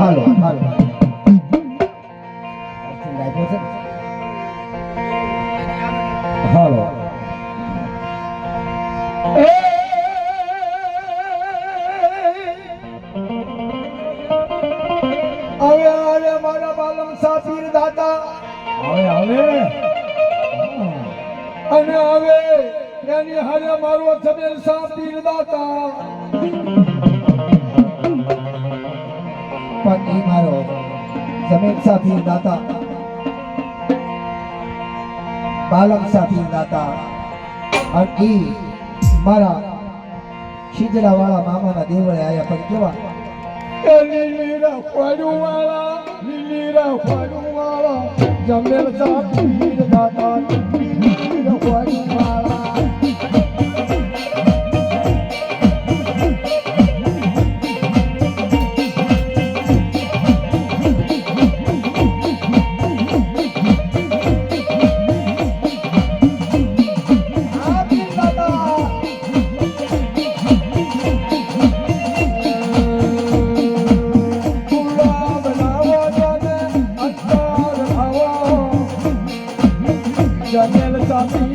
હાલો. હાલો. હાલો હવે હવે મારા બાલમ સાપીર દાતા હવે હવે. અને હવે એની હારે મારો જબેલ સાપીર દાતા જમીન સાથી દાતા. બાલક સાથી દાતા. અને એ મારા ખીજડા વાળા મામાના દેવળે આયા પણ કેવા? લીલીરા ફળું વાળા લીલીરા ફળું વાળા જમેલ સાથી દાતા. Thank you.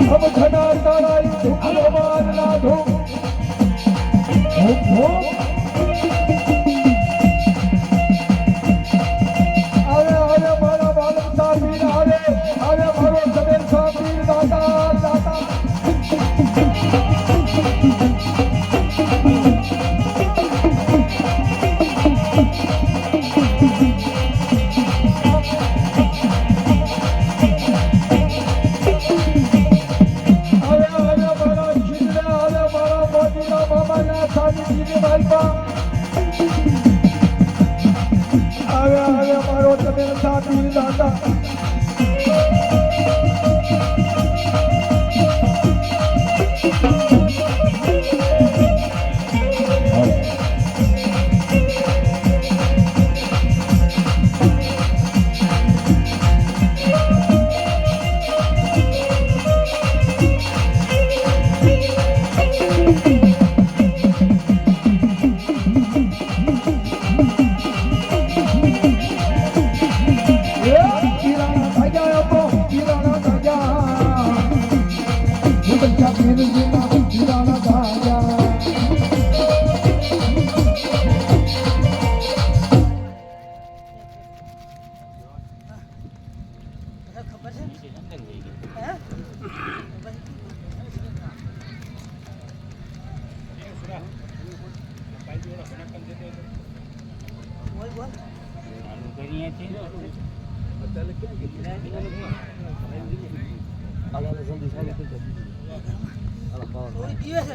સબ ઘડા તારા ધુખ ના ધુખ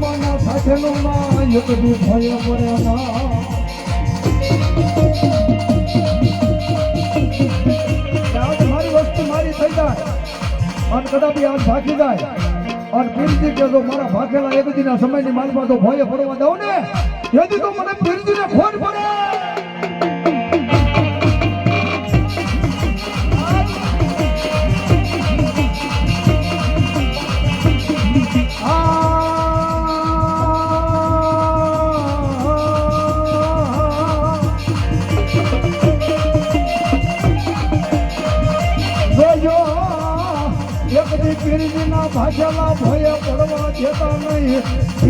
મામાના સાથેનો ના યકડી ભય પડે ના આજ મારી વસ્તુ મારી થઈ જાય. અને કદાચ આજ ભાગી જાય. અને પીરજી કે જો મારા ભાગેલા એક દિના સમયની માલમાં તો ભય ફરવા દઉં ને? તેથી તો મને પીરજીને ખોટ પડે. ભાષાના ભય પડવા દેતા નહીં.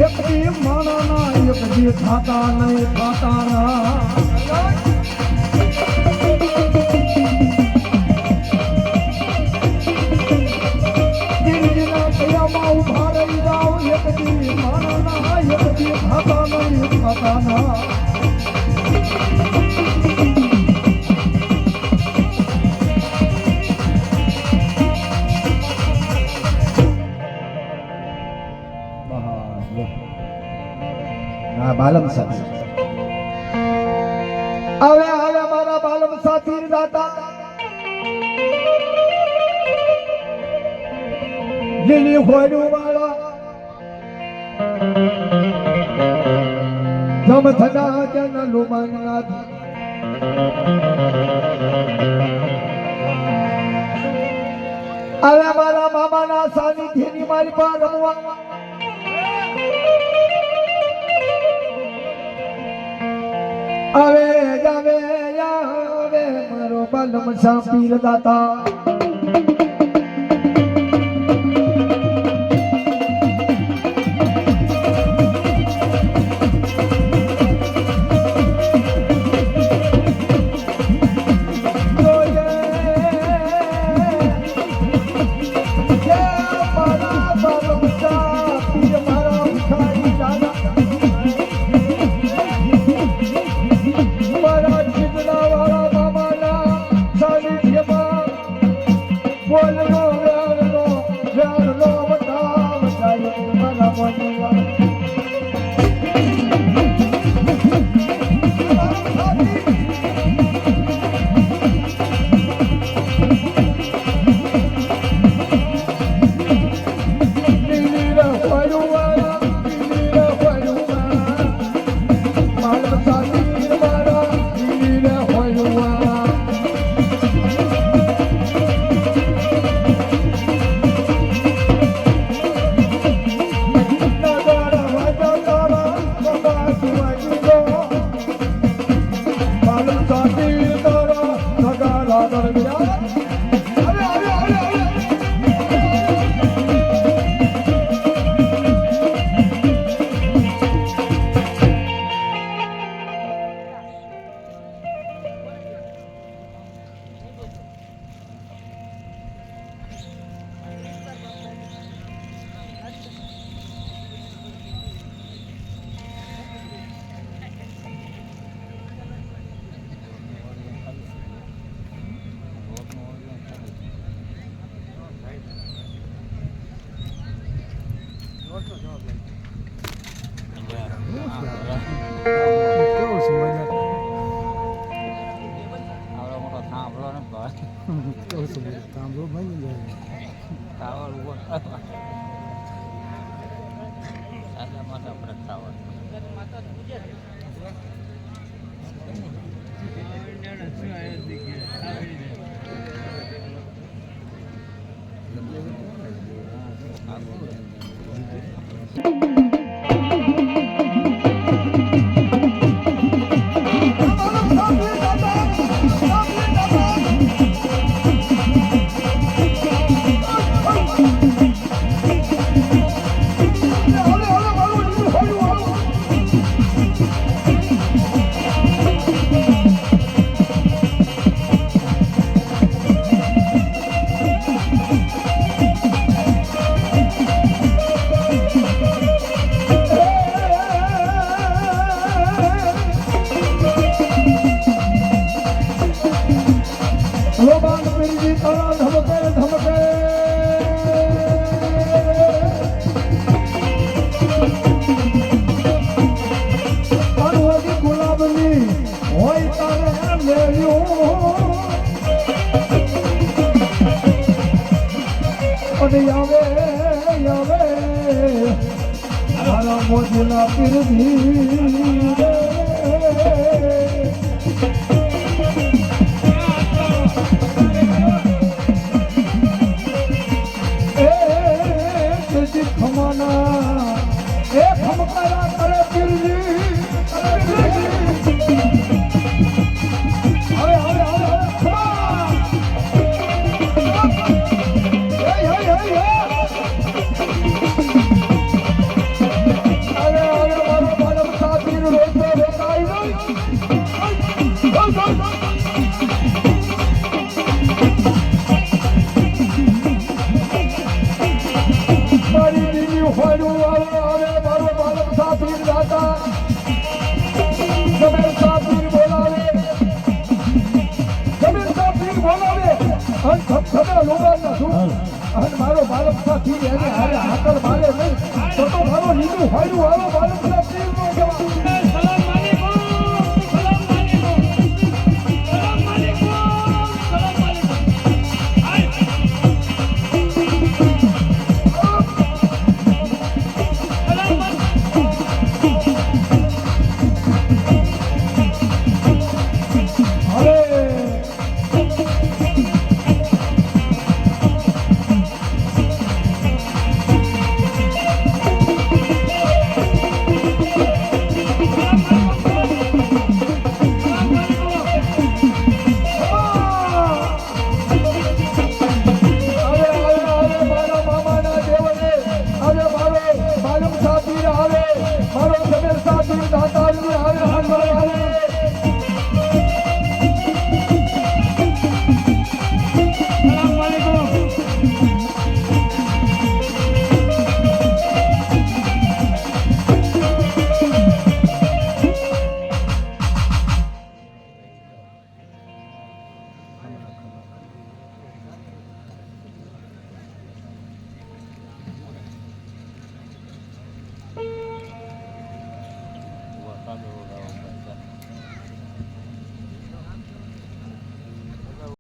એકદી માણાના એકદી ખાતા નહીં, ખાતા ના. ઊભા રહી જાઓ એકદી માનાના એકદી ખાતા નહીં, ખાતા ના. બાલમ સાથી. હવે હવે મારા બાલમ સાથી દાતા લીલી હોડું વાળા. જમ થતા જન લુમનાથ હવે મારા મામાના સાનિધ્યની મારી પર રમવા. આવે જાવે આવે મારો બાલમ સાપીર દાતા. પીરજી